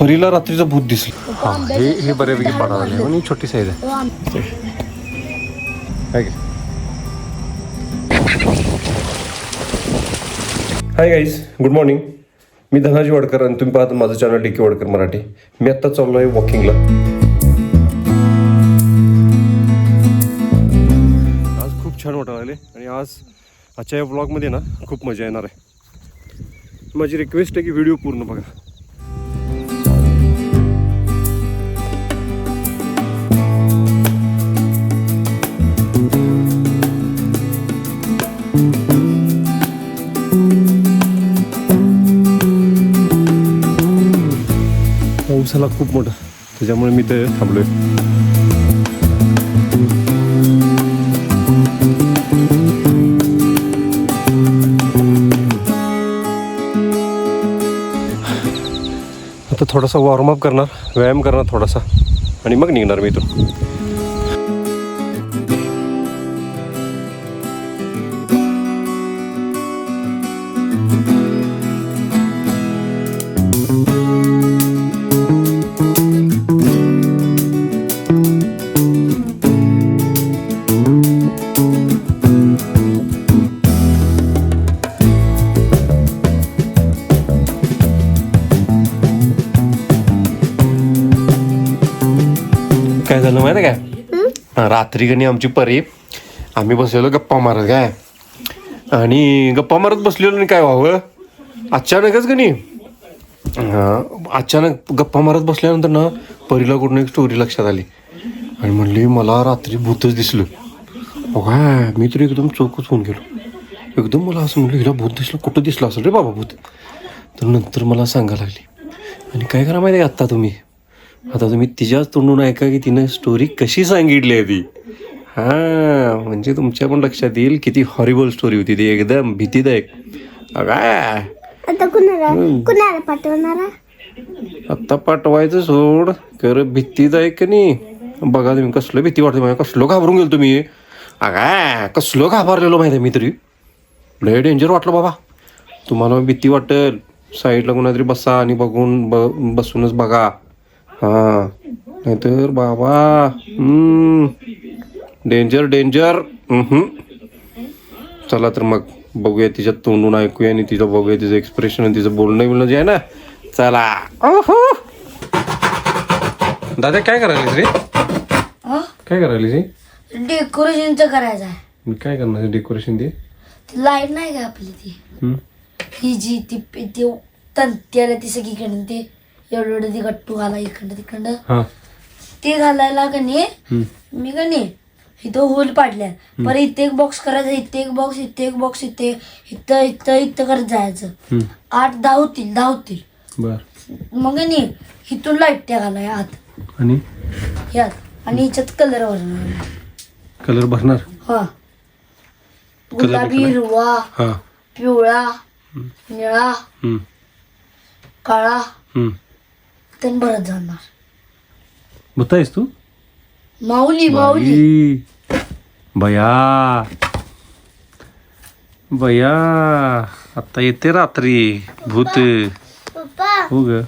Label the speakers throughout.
Speaker 1: परीला रात्रीचं भूत दिसलं. हा हे हे बऱ्यापैकी पाडा झाले आणि छोटी साईज आहे. काय? हाय गाईज गुड मॉर्निंग मी धनाजी वडकर आणि तुम्ही पाहता माझं channel D K Wadkar Marathi. मी आत्ता चाललो आहे वॉकिंगला आज खूप छान वाटायला आले आणि आज आजच्या या ब्लॉगमध्ये ना खूप मजा येणार आहे. माझी रिक्वेस्ट आहे की व्हिडिओ पूर्ण बघा. पाऊस आला खूप मोठा. त्याच्यामुळे मी ते थांबलोय. आता थोडासा वॉर्मअप करणार व्यायाम करणार थोडासा. आणि मग निघणार मी इथून. काय झालं माहिती काय? रात्री गणी आमची परी आम्ही बसलेलो गप्पा मारत काय? आणि गप्पा मारत बसलेलो आणि काय व्हावं? अचानकच गणी अचानक गप्पा मारत बसल्यानंतर ना परीला कुठून एक स्टोरी लक्षात आली. आणि म्हणली मला रात्री भूतच दिसलं. काय मी तरी एकदम चौकच होऊन गेलो. एकदम मला असं म्हणलं हिला भूत दिसलं? कुठं दिसलं असेल रे बाबा भूत? तर नंतर मला सांगायला लागली. आणि काय करा माहिती आहे आत्ता तुम्ही? आता तुम्ही तिच्याच तोंडून ऐका की तिनं स्टोरी कशी सांगितली आहे ती. हां म्हणजे तुमच्या पण लक्षात येईल किती हॉरिबल स्टोरी होती ती एकदम भीतीदायक.
Speaker 2: आता कुणाला कुणाला पाठवणारा
Speaker 1: आत्ता पाठवायचं सोड कर भीतीदायक नाही? बघा तुम्ही कसलं भीती वाटते मला कसलं घाबरून गेलो तुम्ही. अगाय कसलं घाबरलेलो माहिती आहे मी तरी. लय डेंजर वाटलं बाबा. तुम्हाला भीती वाटेल. साईडला कोणातरी बसा आणि बघून ब बसूनच बघा. हां. नाहीतर बाबा. डेंजर डेंजर चला तर मग बघूया तिच्या तोंडून ऐकूया आणि तिचं बघूया तिचं एक्सप्रेशन आणि तिचं बोलणं बिलणं जे आहे ना. चला. ओहो. दादा काय करायला रे? काय करायला रे?
Speaker 2: डेकोरेशनचं करायचं आहे.
Speaker 1: मी काय करणार डेकोरेशन ते
Speaker 2: ती? लाइट नाही का आपली ती?
Speaker 1: हम्म?
Speaker 2: ही जी ती ती तंत्याला ती सगळीकडे ते एवढं एवढं ती गट्टू घाला इकडं तिकडं
Speaker 1: हा.
Speaker 2: ते घालायला का नाही. मी का नाही इथं होल पाडल्या. परत इथे एक बॉक्स करायचा इथे एक बॉक्स इथे एक बॉक्स इथे. इथं इथं इथं करत जायचं. आठ दहा होतील दहा होतील.
Speaker 1: बर.
Speaker 2: मग नाही इथून लाइट त्या घालाय आत.
Speaker 1: आणि?
Speaker 2: यात आणि ह्याच्यात कलर भरणार.
Speaker 1: कलर भरणार?
Speaker 2: हा. गुलाबी हिरवा
Speaker 1: हा.
Speaker 2: पिवळा निळा
Speaker 1: हम्म.
Speaker 2: काळा.
Speaker 1: हम्म.
Speaker 2: तर भरत जाणार.
Speaker 1: भूत आहेस तू?
Speaker 2: माऊली माऊली.
Speaker 1: बाई. बया. बया. आता येते रात्री. भूत.
Speaker 2: पप्पा
Speaker 1: हो ग.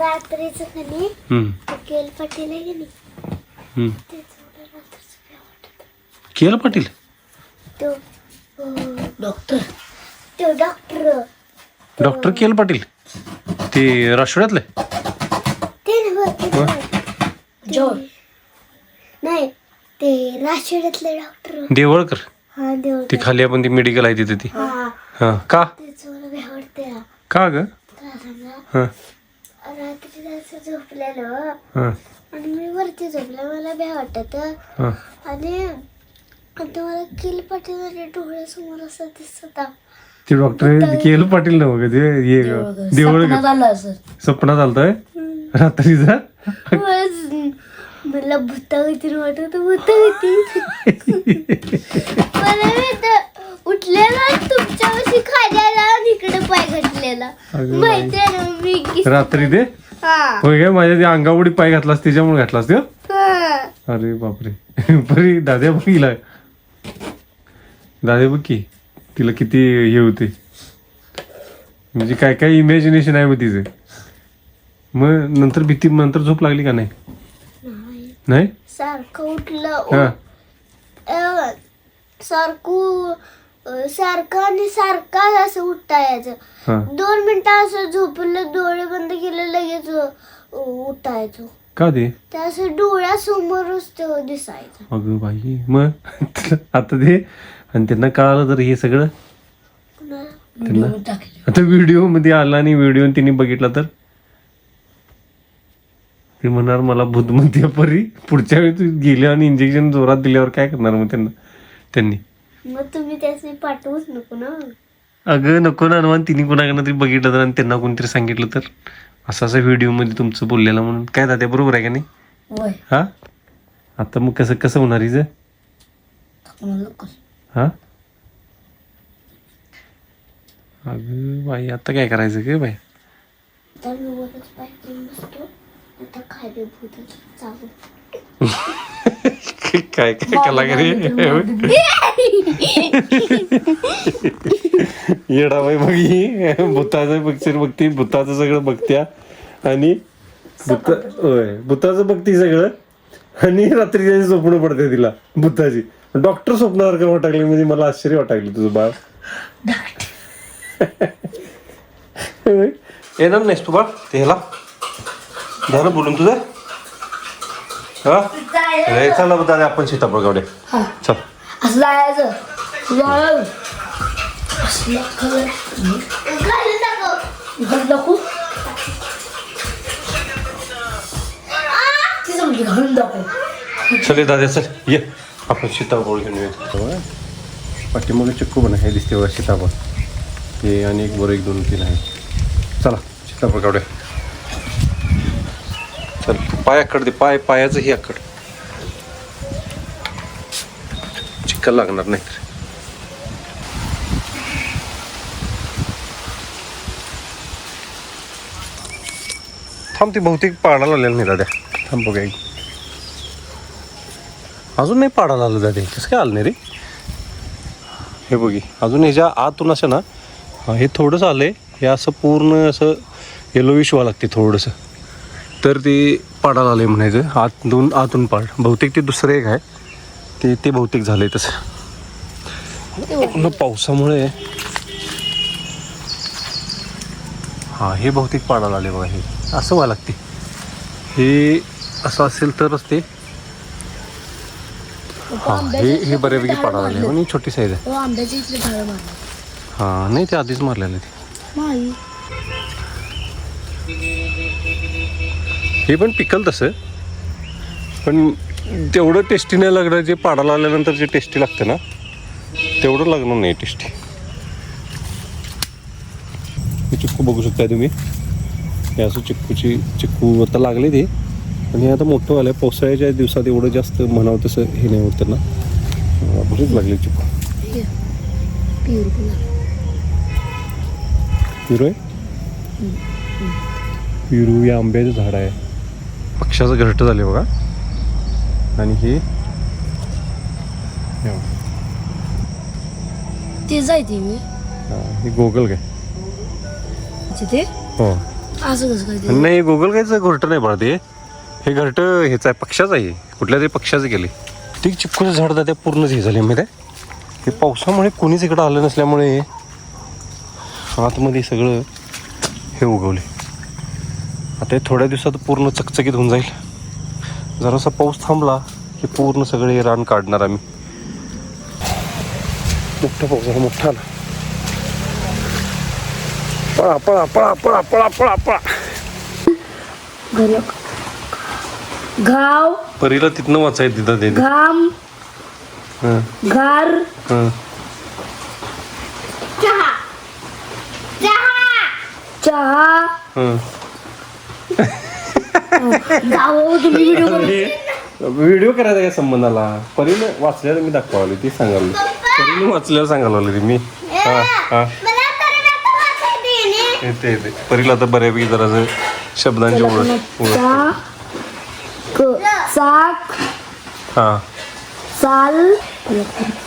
Speaker 2: रात्रीच कधी
Speaker 1: हम्म.
Speaker 2: केल पाटील आहे की नाही?
Speaker 1: हम्म. केलं पाटील?
Speaker 2: तो डॉक्टर. तो डॉक्टर.
Speaker 1: डॉक्टर केल पाटील? ते राष्ट्रवाड्यातले
Speaker 2: ते जोड नाही ते राष्ट्रीयतले डॉक्टर
Speaker 1: देवळकर?
Speaker 2: हा
Speaker 1: ती खाली आपण ती मेडिकल आहे तिथे ती.
Speaker 2: हा.
Speaker 1: का?
Speaker 2: भ्या वाटते
Speaker 1: का ग? हा.
Speaker 2: रात्री झोपलेलो.
Speaker 1: हा.
Speaker 2: आणि मी वरती झोपले मला भ्या वाटत.
Speaker 1: हा.
Speaker 2: आणि आता मला किल पाटील डोळ्यासमोर असं दिसत.
Speaker 1: ते डॉक्टर केल पाटील ना बघ ते हे देवळ
Speaker 2: सपनात आलं सर
Speaker 1: सपना चालतंय रात्रीचा?
Speaker 2: मला भूता होती वाटत भूता होती मला उठलेला खाल्याला आणि इकडे पाय माहितीये ना मी
Speaker 1: रात्री ते
Speaker 2: हा.
Speaker 1: होय माझ्या त्या अंगावडी पाय घातलास त्याच्यामुळे घातलास ते
Speaker 2: हा.
Speaker 1: अरे बापरे. परी दाद्या बघिला दाद्या बघ की तिला किती हे होते. म्हणजे काय काय इमॅजिनेशन आहे मग तिचं. मग नंतर भीती नंतर झोप लागली का नाही? नाही.
Speaker 2: सारखं उठलं.
Speaker 1: हा.
Speaker 2: अं, सारखं अं, सारखं आणि सारखं असं उठता यायचं.
Speaker 1: हा.
Speaker 2: दोन मिनिटं असं झोपलं डोळे बंद केले लगेच अं, उठायचो.
Speaker 1: का दे
Speaker 2: ते असं डोळ्यासमोरच ते दिसायचं.
Speaker 1: अगं बाई मग आता ते आणि त्यांना कळालं तर हे सगळं? त्यांना? आता व्हिडिओमध्ये आला आणि व्हिडिओ तिने बघितला तर? ते म्हणणार मला भूत म्हणते परी. पुढच्या वेळी तू गेले आणि इंजेक्शन जोरात दिल्यावर काय करणार मग त्यांना त्यांनी?
Speaker 2: मग तुम्ही त्याचे पाठवूच नको ना.
Speaker 1: अगं नको ना हनुमान. तिने कुणाकडनं तरी बघितलं तर आणि त्यांना कोणतरी सांगितलं तर. असं असं व्हिडिओमध्ये तुमचं बोललेलं म्हणून. काय दादा बरोबर आहे का नाही?
Speaker 2: वय
Speaker 1: हा? आता मग कसं कसं होणार हिचं? हा? अगं बाई आता काय करायचं ग बाई?
Speaker 2: तर मी वरच पाहिजे बसतो. आता चालू
Speaker 1: काय काय कलाकारी येडा बाई बघ ही भूताचं पिक्चर बघती भूताचं सगळं बघत्या आणि भूत होय भूताचं बघती सगळं आणि रात्री त्याची स्वप्न पडते तिला भूताची डॉक्टर स्वप्नावर का वाटागली म्हणजे मला आश्चर्य वाटागली तुझं बाळ येणार नाहीस तू बाळ ते ह्याला झालं बोलून तुझं? हा? चला दादा आपण सीताफळ गावडे चल.
Speaker 2: असं जायचं. असलं घालून तिचं म्हणजे घालून टाकू
Speaker 1: चल दादा चल. ये. आपण सीताफळ घेऊन येऊ पाठीमागे चिक्कू पण हे दिसते बघा सीताफळ हे आणि एक वर एक दोन तीन आहे चला सीताफळ काढूया चल पाय दे पाय पायाचं ही आकड. चिक्कल लागणार नाही थांब ती बहुतेक पाडायला आलेलं नाही दाद्या. थांब बघा एक. अजून नाही पाडायला आलं दादे कसं काय आलं नाही रे? हे बघी अजून ह्याच्या आतून असं ना हे थोडंसं आहे हे असं पूर्ण असं येलोविश व्हावं लागते थोडंसं. तर ते पाडायला आलंय म्हणायचं. आतून आतून पाड. बहुतेक ते दुसरं एक आहे. ते ते बहुतेक झालंय तसं. पुन्हा पावसामुळे हा हे बहुतेक पाडायला आले बघा हे. असं व्हायला लागते. हे असं असेल तरच ते. हा हे हे बऱ्यापैकी पाडायला आले. आणि छोटी साईज आहे.
Speaker 2: हो
Speaker 1: हा नाही ते आधीच मारलेलं आहे ते हे पण पिकल तसं. पण तेवढं टेस्टी नाही लागणार जे पाडायला आल्यानंतर जे टेस्टी लागतं ना तेवढं लागणार नाही टेस्टी हे चिक्कू बघू शकता तुम्ही. हे असं चिक्कूची चिक्कू आता लागले ते. आणि हे आता मोठं झालं पावसाळ्याच्या दिवसात एवढं जास्त म्हणावं तसं हे नाही होत त्यांना. बरेच लागले चिक्कू. पिरू आहे? पिरू या आंब्याचं झाड आहे. पक्षाचं घरटं झाले बघा. आणि हे हे.
Speaker 2: ते जायते मी.
Speaker 1: हा, हे गोगल काय?
Speaker 2: तिथे
Speaker 1: हो.
Speaker 2: असं कसं काय
Speaker 1: नाही गोगल कायचं घरटं नाही बघा ते. हे घरटं हेच आहे पक्षाचं आहे. कुठल्या तरी पक्षाचं गेले ते चिक्कूचं झाड त्या पूर्णच हे झाले माहिती आहे? हे पावसामुळे कोणीच इकडं आलं नसल्यामुळे आतमध्ये सगळं हे उगवले आता हे थोड्या दिवसात पूर्ण चकचकीत होऊन जाईल. जरासा पाऊस थांबला की पूर्ण सगळे रान काढणार आम्ही. मोठा पाऊस झाला मोठा आला पळा पळा पळा पळा पळा पळा पळा.
Speaker 2: घाव.
Speaker 1: परीला तिथनं वाचायचं तिथं ते.
Speaker 2: घाम.
Speaker 1: हं,
Speaker 2: घार.
Speaker 1: हं.
Speaker 2: चहा. चहा. तुम्ही व्हिडिओ
Speaker 1: करायचा काय संबंधाला. परीने वाचल्याला मी दाखवावली ती सांगाल परीने वाचल्याला सांगायला लागली मी. हा हा. येते येते. परीला आता बऱ्यापैकी जरा शब्दांची ओळख
Speaker 2: चाक.
Speaker 1: हा.
Speaker 2: चाल.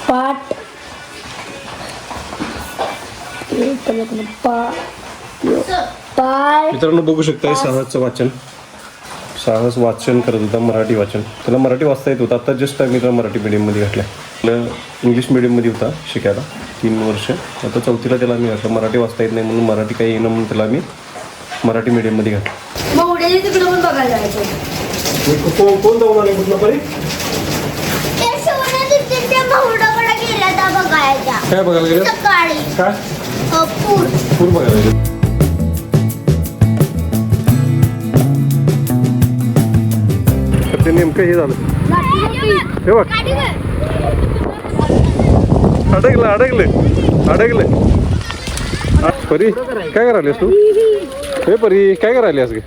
Speaker 2: पाट. पा पाय
Speaker 1: मित्रांनो बघू शकताय साहसचं वाचन. साहस वाचन करत होता मराठी वाचन. त्याला मराठी वाचता येत होतं. आता जस्ट मी त्याला मराठी मीडियममध्ये घातलं इंग्लिश मीडियममध्ये होता शिकायला. तीन वर्ष. आता चौथीला त्याला मी घातलं मराठी वाचता येत नाही म्हणून मराठी काही येणं म्हणून त्याला मी मराठी मीडियममध्ये घातलं.
Speaker 2: मग उद्या तिकडे पण बघायला जायचं.
Speaker 1: कोण जाऊन आले कुठलं परी? काय बघायला गेलं काय?
Speaker 2: पूर.
Speaker 1: बघायला गेलं ते नेमकं हे झालं. हे बघ. अडकलं अडकलं अडकलं. परी काय करायलीस तू? हे परी काय करायलीस गे?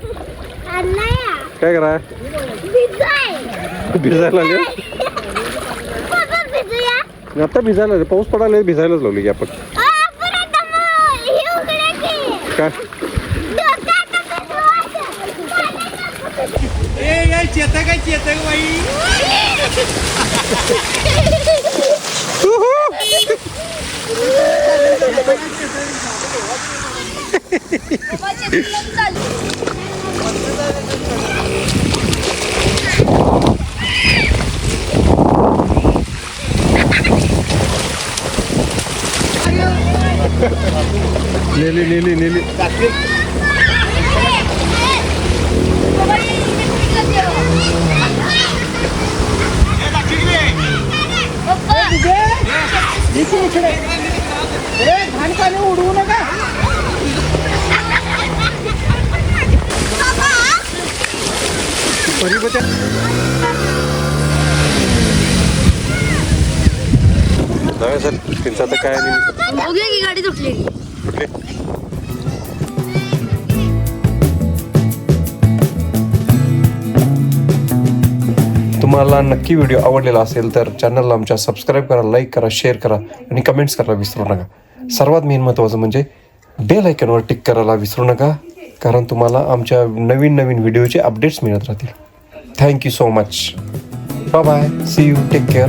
Speaker 1: काय करा? भिजायला आता भिजायला. पाऊस पडायला भिजायलाच लावली की आपण. काय?
Speaker 3: Ei, ai, tietanga, tá,
Speaker 1: tietanga aí. Uhul.
Speaker 3: Lili, Lili, Lili. पाणी उडवू नका.
Speaker 1: परी बचा जाऊया सर त्यांचं आता काय नाही
Speaker 2: बघूया की गाडी तुटली.
Speaker 1: कुठले? तुम्हाला नक्की व्हिडिओ आवडलेला असेल तर चॅनलला आमच्या सबस्क्राईब करा लाईक करा शेअर करा आणि कमेंट्स करायला विसरू नका. सर्वात मेन महत्त्वाचं म्हणजे बेल आयकॉनवर टिक करायला विसरू नका कारण तुम्हाला आमच्या नवीन नवीन व्हिडिओचे अपडेट्स मिळत राहतील. Thank you so much bye bye see you take care